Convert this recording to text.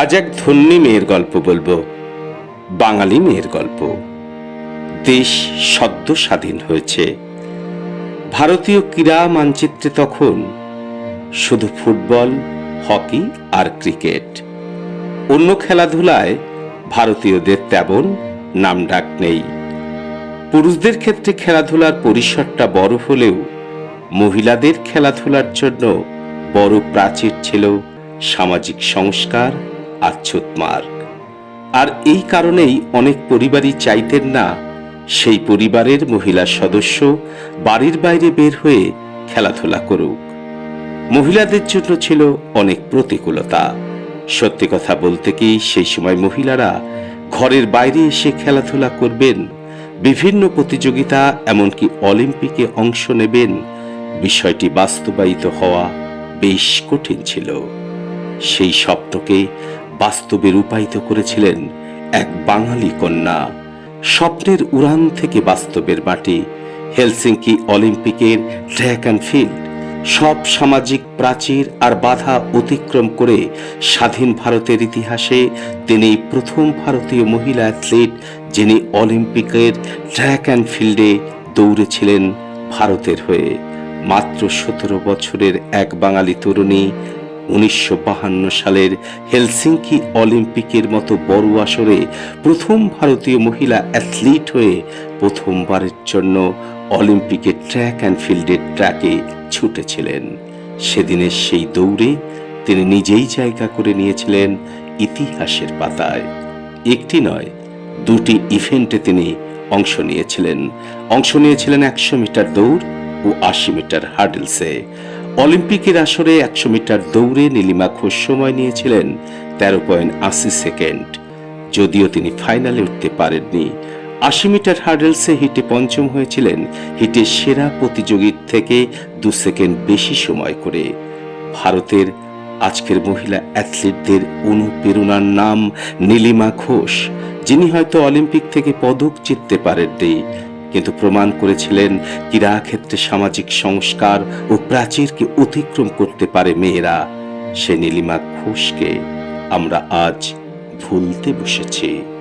আজ এক ধন্যী মেয়ের গল্প বলব, বাঙালি মেয়ের গল্প। দেশ সদ্য স্বাধীন হয়েছে। ভারতীয় ক্রীড়া মানচিত্রে তখন শুধু ফুটবল, হকি আর ক্রিকেট। অন্য খেলাধুলায় ভারতীয়দের তেমন নামডাক নেই। পুরুষদের ক্ষেত্রে খেলাধুলার পরিসরটা বড় হলেও মহিলাদের খেলাধুলার জন্য বড় প্রাচীর ছিল সামাজিক সংস্কার আর ছুতমার্গ আর এই কারণেই অনেক পরিবারই চাইতেন না সেই পরিবারের মহিলা সদস্য বাড়ির বাইরে বের হয়ে খেলাধুলা করুক। মহিলাদের জন্য ছিল অনেক প্রতিকূলতা। সত্যি কথা বলতে কি সেই সময় মহিলারা ঘরের বাইরে এসে খেলাধুলা করবেন, বিভিন্ন প্রতিযোগিতা এমনকি অলিম্পিকে অংশ নেবেন, বিষয়টি বাস্তবায়িত হওয়া বেশ কঠিন ছিল। সেই স্বপ্নকে বাস্তবে রূপায়িত করেছিলেন এক বাঙালি কন্যা। স্বপ্নের উড়ান থেকে বাস্তবের মাটি, হেলসিঙ্কি অলিম্পিকের ট্র্যাক অ্যান্ড ফিল্ড, সব সামাজিক প্রাচীর আর বাধা অতিক্রম করে স্বাধীন ভারতের ইতিহাসে তিনি প্রথম ভারতীয় মহিলা অ্যাথলিট যিনি অলিম্পিকের ট্র্যাক অ্যান্ড ফিল্ডে দৌড়েছিলেন ভারতের হয়ে। মাত্র সতেরো বছরের এক বাঙালি তরুণী উনিশশো সালের হেলসিঙ্কি অলিম্পিকের মতো বড় আসরে প্রথম ভারতীয় মহিলা অ্যাথলিট হয়ে প্রথমবারের জন্য অলিম্পিকের ট্র্যাক অ্যান্ড ফিল্ডের ট্র্যাকে ছুটেছিলেন। সেদিনের সেই দৌড়ে তিনি নিজেই জায়গা করে নিয়েছিলেন ইতিহাসের পাতায়। একটি নয়, দুটি ইভেন্টে তিনি অংশ নিয়েছিলেন। অংশ নিয়েছিলেন একশো মিটার দৌড় ও আশি মিটার হার্ডেলসে। অলিম্পিকের আসরে একশো মিটার দৌড়ে নীলিমা ঘোষ সময় নিয়েছিলেন তেরো পয়েন্ট আশি সেকেন্ড। যদিও তিনি ফাইনালে উঠতে পারেননি। আশি মিটার হার্ডেলসে হিটে পঞ্চম হয়েছিলেন। হিটে সেরা প্রতিযোগীর থেকে দু সেকেন্ড বেশি সময় করে। ভারতের আজকের মহিলা অ্যাথলিটদের অনুপ্রেরণার নাম নীলিমা ঘোষ যিনি হয়তো অলিম্পিক থেকে পদক জিততে পারেননি। কিন্তু প্রমাণ করেছিলেন ক্রীড়া ক্ষেত্রে সামাজিক সংস্কার ও প্রাচীরকে অতিক্রম করতে পারে মেয়েরা। সে নীলিমা ঘোষকে আমরা আজ ভুলতে বসেছি।